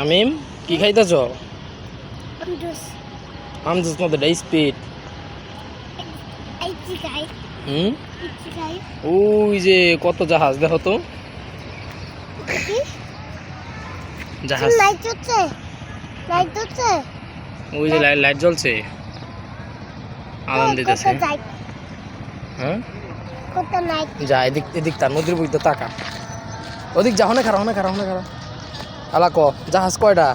আমিম কি খাইতেছ. আম জুস। মধ্যে ডাই স্পিড. হুম. ওই যে কত জাহাজ দেখো তো। জাহাজ। লাইট হচ্ছে লাইট হচ্ছে ওই যে লাইট লাইট জ্বলছে। আনন্দ দিতেছে। হ্যাঁ? কত লাইট যা এদিক এদিক তার নদীর বইতে তাকা। ওদিক যা হনে খারা হনে খারা হনে খারা আলা ক জাহাজ কয়টা?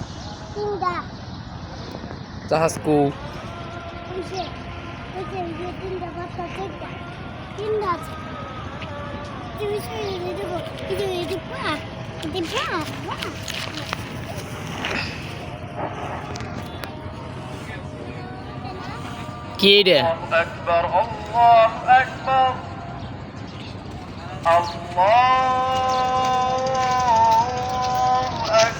জাহাজ কু? বুঝে বুঝে বুঝে তিনটা বাচ্চা তিনটা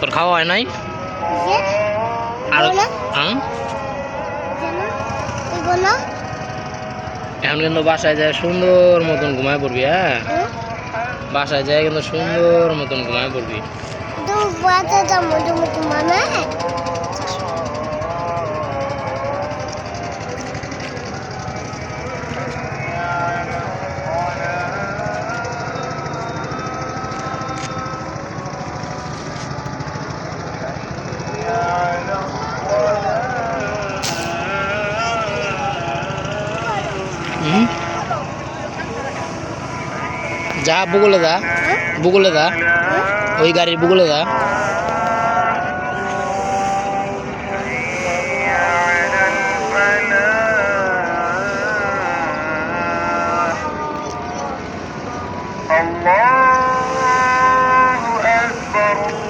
তোর খাওয়া হয় নাই? আর হ্যাঁ? এখন কিন্তু বাসায় যায় সুন্দর মতন ঘুমায় পড়বি হ্যাঁ? বাসায় যায় কিন্তু সুন্দর মতন ঘুমায় পড়বি। যা বুগুলে দা বুগুলে দা ওই গাড়ির বুগুলে দা الله أكبر الله